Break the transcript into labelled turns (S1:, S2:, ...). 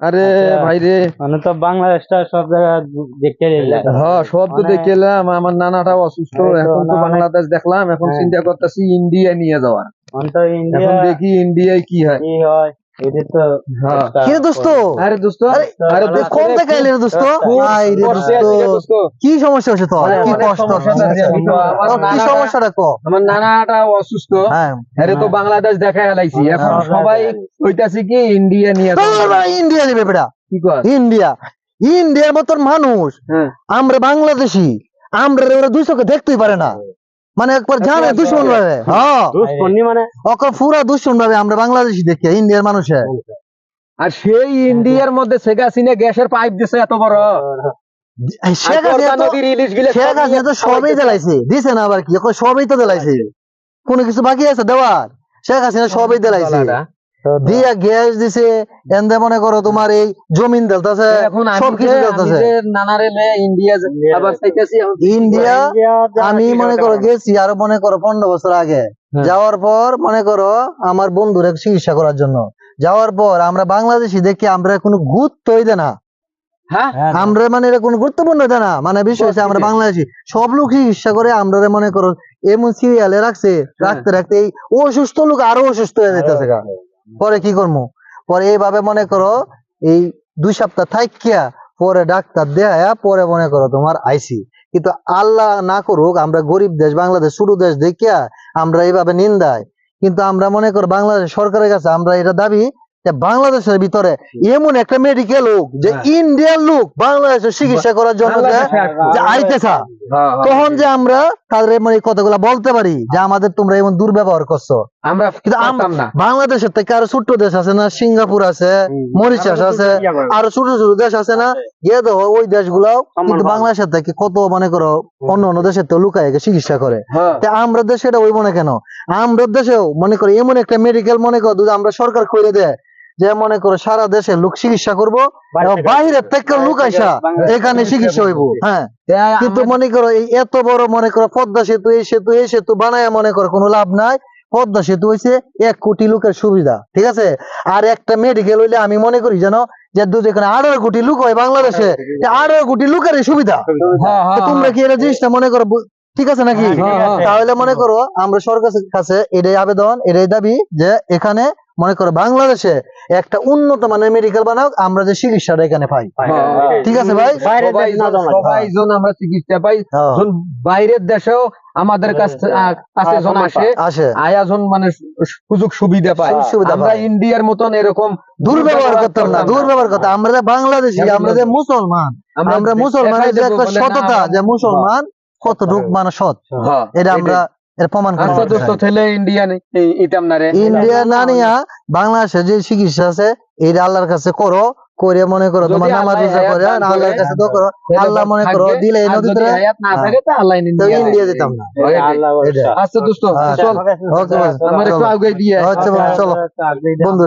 S1: আরে
S2: আচ্ছা।
S1: ভাই রে।
S2: মানে তো বাংলাদেশটা সব জায়গায় দেখতে এলাম
S1: হ্যাঁ সব তো
S2: মানে-
S1: দেখে এলাম। আমার নানাটাও অসুস্থ। এখন তো বাংলাদেশ দেখলাম। এখন
S2: হ্যাঁ।
S1: চিন্তা করতেছি ইন্ডিয়া নিয়ে যাওয়ার। এখন দেখি ইন্ডিয়ায় কি হয়।
S2: কি হয়?
S1: হ্যাঁ।
S3: কি সমস্যা হচ্ছে তোর? কি কষ্ট? কি সমস্যাটা ক
S1: আমার নানাটা অসুস্থ।
S3: হ্যাঁ।
S1: তো বাংলাদেশ দেখা হেলাইছি। এখন
S2: হ্যাঁ,
S1: সবাই কইতাছি কি ইন্ডিয়া নিয়ে
S3: ইন্ডিয়া নেবে বেটা।
S1: কি
S3: ইন্ডিয়া। ইন্ডিয়ার মতন মানুষ।
S1: হ্যাঁ।
S3: আমরা বাংলাদেশি। আমরা ওরা দুই চোখে দেখতেই পারে না। মানে একবার জানে
S1: আচ্ছা,
S3: দুশ্মন
S1: আচ্ছা।
S3: ভাবে। হ্যাঁ
S2: মানে?
S3: ওকে পুরা দুশ্মন ভাবে আমরা বাংলাদেশি দেখি ইন্ডিয়ার মানুষে।
S1: আর সেই ইন্ডিয়ার মধ্যে শেখ হাসিনা গ্যাসের পাইপ দিছে এত বড়।
S3: শেখ হাসিনা তো সবই। জ্বালাইছে। দিছে না আবার কি? সবই তো জ্বালাইছে। কোনো কিছু বাকি আছে? দেওয়ার। শেখ হাসিনা সবই জ্বালাইছে। দিয়া গ্যাস দিছে এন্দে মনে করো তোমার এই জমিন দেলতাছে
S1: নানারে ইন্ডিয়া আবার চাইতেছি
S3: ইন্ডিয়া
S2: ইন্ডিয়া
S3: আমি মনে করো গেছি আরও মনে করো পনেরো বছর আগে।
S1: হ্যাঁ।
S3: যাওয়ার পর মনে করো আমার বন্ধুর এক চিকিৎসা করার জন্য। যাওয়ার পর আমরা বাংলাদেশি দেখি আমরা কোনো গুরুত্বই দেয় না।
S1: হ্যাঁ?
S2: হ্যাঁ,
S3: আমরা মানে এটা কোনো গুরুত্বপূর্ণ দেয় না। মানে বিষয় হচ্ছে আমরা বাংলাদেশি। সব লোক চিকিৎসা করে আমরা মনে করো এমন সিরিয়ালে রাখছে রাখতে রাখতে এই অসুস্থ লোক আরও অসুস্থ হয়ে যেতেছে গা। পরে কি করব পরে এইভাবে মনে করো এই দুই সপ্তাহ থাকিয়া পরে ডাক্তার দেয়া, পরে মনে করো তোমার আইসি। কিন্তু আল্লাহ না করুক, আমরা গরিব দেশ, বাংলাদেশ, শুরু দেশ দেখিয়া আমরা এইভাবে নিন্দায়। কিন্তু আমরা মনে করো বাংলাদেশ সরকারের কাছে আমরা এটা দাবি যে বাংলাদেশের ভিতরে এমন একটা মেডিকেল লোক যে
S1: হ্যাঁ।
S3: ইন্ডিয়ান লোক বাংলাদেশে চিকিৎসা করার জন্য যে-
S1: বাংলাদেশে আসবে।
S3: যে আইতেছা
S1: হ্যাঁ, হ্যাঁ।
S3: তখন যে আমরা তাদের মানে কথাগুলা বলতে পারি যে আমাদের তোমরা এমন দুর্ব্যবহার করছ।
S1: আমরা
S3: কিন্তু বাংলাদেশের থেকে আরও ছোট্ট দেশ আছে না সিঙ্গাপুর আছে মরিশাস আছে আরও ছোট ছোট দেশ আছে না গিয়ে দেখো ওই দেশগুলাও কিন্তু বাংলাদেশের থেকে কত মনে করো অন্য অন্য দেশের তো লুকায় চিকিৎসা করে।
S1: হ্যাঁ।
S3: তা আমরা দেশে এটা হইব না কেন? আমরা দেশেও মনে করো এমন একটা মেডিকেল মনে করো আমরা সরকার করে দেয় যে মনে করো সারা দেশে লোক চিকিৎসা করব বাইরের থেকে লোক আইসা এখানে চিকিৎসা হইব। হ্যাঁ কিন্তু মনে করো এই এত বড় মনে করো পদ্মা সেতু এই সেতু এই সেতু বানায় মনে করো কোনো লাভ নাই। পদ্মা সেতু হয়েছে এক কোটি লোকের সুবিধা ঠিক আছে? আর একটা মেডিকেল হইলে আমি মনে করি জানো যে দু যেখানে আঠারো কোটি লোক হয় বাংলাদেশে আঠারো কোটি লোকের সুবিধা।
S1: হ্যাঁ, হ্যাঁ,
S3: তো তোমরা কি এটা জিনিসটা মনে করো ঠিক আছে নাকি?
S1: হ্যাঁ, হ্যাঁ।
S3: তাহলে মনে করো আমরা সরকারের কাছে এটাই আবেদন এটাই দাবি যে এখানে মনে করো বাংলাদেশে একটা উন্নত মানের মেডিকেল বানাও আমরা যে চিকিৎসাটা এখানে পাই।
S1: হ্যাঁ।
S3: ঠিক আছে ভাই?
S1: সবাই জন আমরা চিকিৎসা পাই।
S3: হ্যাঁ,
S1: বাইরের দেশেও আমাদের কাছে আসে।
S3: আসে।
S1: আয়াজন মানে সুযোগ সুবিধা পায়। আমরা ইন্ডিয়ার মতন এরকম
S3: দুর্ব্যবহার করতাম না দুর্ব্যবহার করতাম আমরা যে বাংলাদেশি আমরা যে মুসলমান আমরা মুসলমানের যে একটা সততা যে মুসলমান কতটুক মানে সৎ
S1: হ্যাঁ,
S3: এটা আমরা এর প্রমাণ
S1: আচ্ছা দোস্ত
S3: চাই।
S1: ইন্ডিয়ান ইতাম না রে।
S3: ইন্ডিয়া না নিয়া বাংলাদেশে যে চিকিৎসা আছে এটা আল্লাহর কাছে করো করে মনে করো তোমার নামাজ রোজা করে আল্লাহর কাছে তো করো আল্লাহ মনে করো দিলে এই নদীতে
S1: হায়াত না
S3: হ্যাঁ।
S1: থাকে তা আল্লাহ ইন্ডিয়া
S3: ইন্ডিয়া যেতাম না।
S2: আল্লাহ
S1: আচ্ছা দোস্ত
S3: হ্যাঁ,
S1: চল।
S3: ওকে
S1: আমার একটু আগে দিয়ে।
S3: আচ্ছা, চলো। বন্ধু